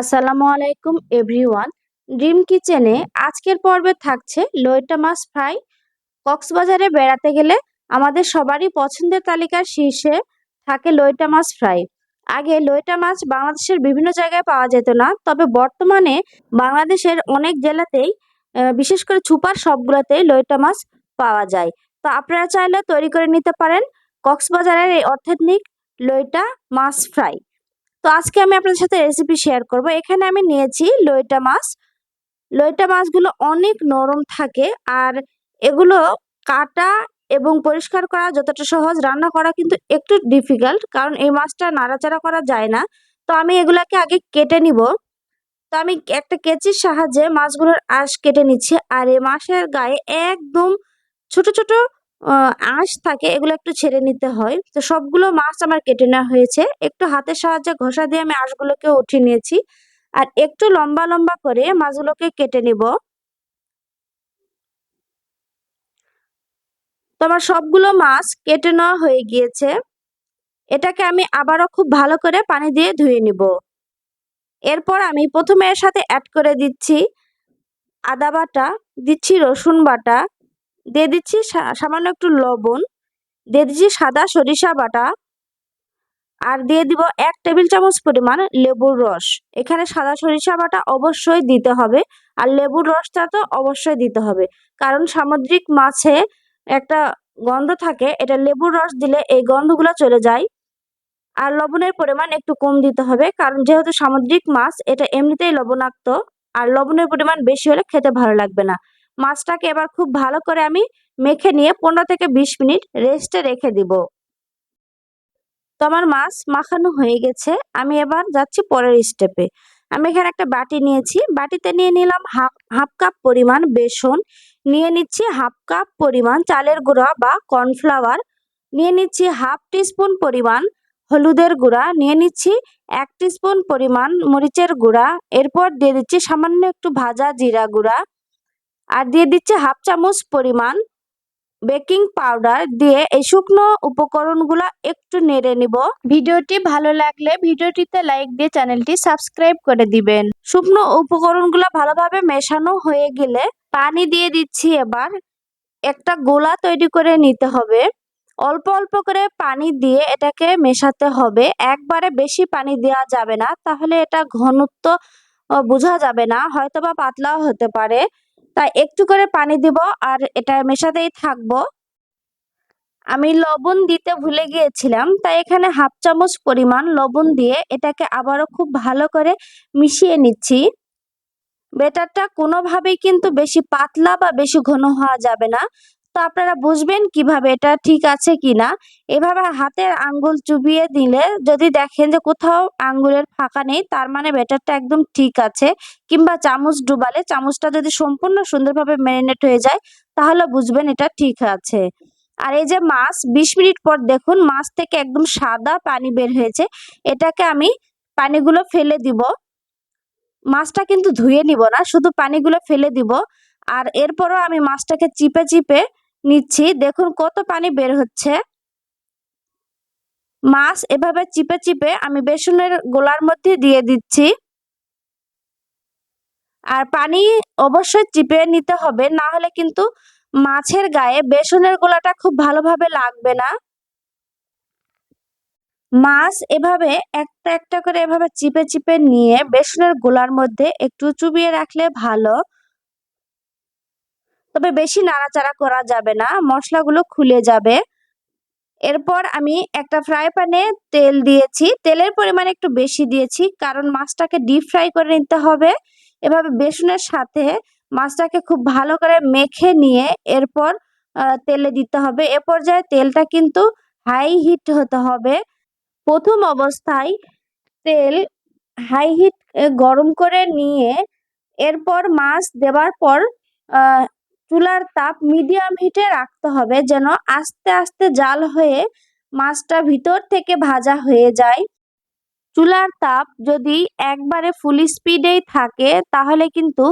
আসসালামু আলাইকুম everyone. Dream কিচেনে আজকের পর্বে থাকছে লইটা মাছ ফ্রাই। কক্সবাজারে বেড়াতে গেলে আমাদের সবারই পছন্দের তালিকার শীর্ষে থাকে লইটা মাছ ফ্রাই। আগে লইটা মাছ বাংলাদেশের বিভিন্ন জায়গায় পাওয়া যেত না, তবে বর্তমানে বাংলাদেশের অনেক জেলাতেই বিশেষ করে ছুপার সবগুলোতেই লইটা মাছ পাওয়া যায়। তো আপনারা চাইলে তৈরি করে নিতে পারেন কক্সবাজারের এই অর্থেনিক লইটা মাছ ফ্রাই। তো আজকে আমি আপনাদের সাথে রেসিপি শেয়ার করব। এখানে আমি নিয়েছি লইটা মাছ। লইটা মাছগুলো অনেক নরম থাকে আর এগুলো কাটা এবং পরিষ্কার করা যতটা সহজ, রান্না করা কিন্তু একটু ডিফিকাল্ট কারণ এই মাছটা নাড়াচাড়া করা যায় না। তো আমি এগুলাকে আগে কেটে নিব। তো আমি একটা কেচির সাহায্যে মাছগুলোর আঁশ কেটে নিচ্ছি আর এই মাছের গায়ে একদম ছোট ছোট আঁশ থাকে, এগুলো একটু ছেড়ে নিতে হয়। তো সবগুলো মাছ আমার কেটে নেওয়া হয়েছে। একটু হাতের সাহায্যে ঘষা দিয়ে আমি আঁশগুলোকে উঠিয়ে নিয়েছি। আর একটু লম্বা লম্বা করে মাছগুলোকে কেটে নিব। তো আমার সবগুলো মাছ কেটে নেওয়া হয়ে গিয়েছে। এটাকে আমি আবারও খুব ভালো করে পানি দিয়ে ধুয়ে নিব। এরপর আমি প্রথমে এর সাথে অ্যাড করে দিচ্ছি আদা বাটা, দিচ্ছি রসুন বাটা দিয়ে দিচ্ছি সামান্য একটু লবণ, দিয়ে দিচ্ছি সাদা সরিষা বাটা, আর দিয়ে দিব এক টেবিল চামচ পরিমাণ লেবুর রস। এখানে সাদা সরিষা বাটা অবশ্যই দিতে হবে, আর লেবুর রসটা তো অবশ্যই দিতে হবে। কারণ সামুদ্রিক মাছে একটা গন্ধ থাকে, এটা লেবুর রস দিলে এই গন্ধগুলো চলে যায়। আর লবণের পরিমাণ একটু কম দিতে হবে, কারণ যেহেতু সামুদ্রিক মাছ, এটা এমনিতেই লবণাক্ত, আর লবণের পরিমাণ বেশি হলে খেতে ভালো লাগবে না। মাছটাকে এবার খুব ভালো করে আমি মেখে নিয়ে পনেরো থেকে বিশ মিনিট রেস্টে রেখে দিব। তো আমার মাছ মাখানো হয়ে গেছে। আমি এবার যাচ্ছি পরের স্টেপে আমি এখানে একটা বাটি নিয়েছি। বাটিতে নিয়ে নিলাম হাফ হাফ কাপ পরিমাণ বেসন। নিয়ে নিচ্ছি হাফ কাপ পরিমাণ চালের গুঁড়া বা কর্নফ্লাওয়ার। নিয়ে নিচ্ছি হাফ টিস্পুন পরিমাণ হলুদের গুঁড়া। নিয়ে নিচ্ছি এক টিস্পুন পরিমাণ মরিচের গুঁড়া। এরপর দিয়ে দিচ্ছি সামান্য একটু ভাজা জিরা গুঁড়া। আর দিয়ে দিচ্ছি হাফ চামচ পরিমাণ বেকিং পাউডার দিয়ে এই শুকনো উপকরণগুলো একটু নেড়ে নিব। ভিডিওটি ভালো লাগলে ভিডিওটিতে লাইক দিয়ে চ্যানেলটি সাবস্ক্রাইব করে দিবেন। শুকনো উপকরণগুলো ভালোভাবে মেশানো হয়ে গেলে পানি দিয়ে দিচ্ছি এবার। একটা গোলা তৈরি করে নিতে হবে। অল্প অল্প করে পানি দিয়ে এটাকে মেশাতে হবে। একবারে বেশি পানি দেওয়া যাবে না তাহলে এটা ঘনত্ব বোঝা যাবে না হয়তোবা পাতলাও হতে পারে। তাই একটু করে পানি দিব আর এটা মেশাতেই থাকব। আমি লবণ দিতে ভুলে গিয়েছিলাম, তাই এখানে হাফ চামচ পরিমাণ লবণ দিয়ে এটাকে আবারও খুব ভালো করে মিশিয়ে নিচ্ছি। বেটারটা কোনোভাবেই কিন্তু বেশি পাতলা বা বেশি ঘন হওয়া যাবে না। তো আপনারা বুঝবেন কীভাবে এটা ঠিক আছে কিনা। এভাবে হাতের আঙ্গুল চুবিয়ে দিলে যদি দেখেন যে কোথাও আঙ্গুলের ফাঁকা নেই, তার মানে ব্যাটারটা একদম ঠিক আছে। কিংবা চামচ ডুবালে চামচটা যদি সম্পূর্ণ সুন্দরভাবে ম্যারিনেট হয়ে যায়, তাহলে বুঝবেন এটা ঠিক আছে। আর এই যে মাছ, বিশ মিনিট পর দেখুন মাছ থেকে একদম সাদা পানি বের হয়েছে। এটাকে আমি পানিগুলো ফেলে দিব। মাছটা কিন্তু ধুয়ে নিব না, শুধু পানিগুলো ফেলে দিব। আর এরপরও আমি মাছটাকে চিপে চিপে নিচ্ছি। দেখুন কত পানি বের হচ্ছে। মাছ এভাবে চিপে চিপে আমি বেসনের গোলার মধ্যে দিয়ে দিচ্ছি। আর পানি অবশ্যই চিপে নিতে হবে, না হলে কিন্তু মাছের গায়ে বেসনের গোলাটা খুব ভালোভাবে লাগবে না। মাছ এভাবে একটা একটা করে এভাবে চিপে চিপে নিয়ে বেসনের গোলার মধ্যে একটু চুবিয়ে রাখলে ভালো। তবে বেশি নাড়াচাড়া করা যাবে না, মশলাগুলো খুলে যাবে। এরপর আমি একটা ফ্রাই প্যানে তেল দিয়েছি। তেলের পরিমাণ একটু বেশি দিয়েছি, কারণ মাছটাকে ডিপ ফ্রাই করে নিতে হবে। এভাবে বেসনের সাথে মাছটাকে খুব ভালো করে মেখে নিয়ে এরপর তেলে দিতে হবে। এ পর্যায়ে তেলটা কিন্তু হাই হিট হতে হবে। প্রথম অবস্থায় তেল হাই হিট গরম করে নিয়ে এরপর মাছ দেওয়ার পর চুলার তাপ মিডিয়াম হিটে রাখতে হবে যেন আস্তে আস্তে জাল হয়ে মাছটা ভিতর থেকে ভাজা হয়ে যায়। চুলার তাপ যদি একবারে ফুল স্পিডেই থাকে, তাহলে কিন্তু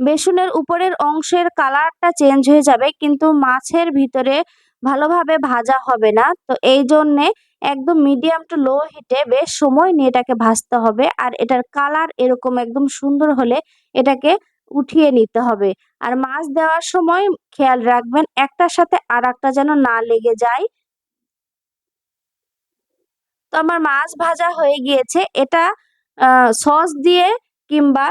বেসনের উপরের অংশের কালারটা চেঞ্জ হয়ে যাবে, কিন্তু মাছের ভিতরে ভালোভাবে ভাজা হবে না। তো এই জন্যে একদম মিডিয়াম টু লো হিটে বেশ সময় নিয়ে এটাকে ভাজতে হবে। আর এটার কালার এরকম একদম সুন্দর হলে এটাকে উঠিয়ে নিতে হবে। আর মাছ দেওয়ার সময় খেয়াল রাখবেন, একটার সাথে আর একটা যেন না লেগে যায়। তো আমার মাছ ভাজা হয়ে গিয়েছে। এটা সস দিয়ে কিংবা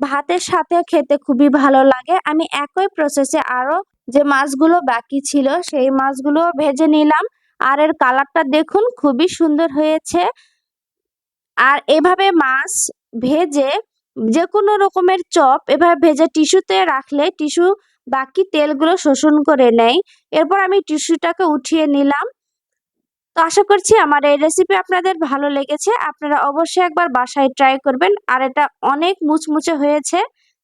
ভাতের সাথে খেতে খুবই ভালো লাগে। আমি একই প্রসেসে আরও যে মাছগুলো বাকি ছিল, সেই মাছগুলো ভেজে নিলাম। আর এর কালারটা দেখুন, খুবই সুন্দর হয়েছে। আর এভাবে মাছ ভেজে যে কোনো রকমের চপ এভাবে ভেজে টিস্যুতে রাখলে টিস্যু বাকি তেলগুলো শোষণ করে নেয়। এরপর আমি টিস্যুটাকে উঠিয়ে নিলাম। তো আশা করছি আমার এই রেসিপি আপনাদের ভালো লেগেছে। আপনারা অবশ্যই একবার বাসায় ট্রাই করবেন। আর এটা অনেক মুচমুচে হয়েছে।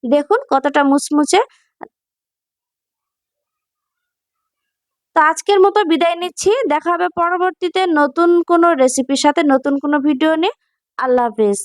দেখুন কতটা মুচমুচে। তো আজকের মতো বিদায় নিচ্ছি। দেখা হবে পরবর্তীতে নতুন কোনো রেসিপির সাথে, নতুন কোনো ভিডিও নিয়ে। আল্লাহ হাফিজ।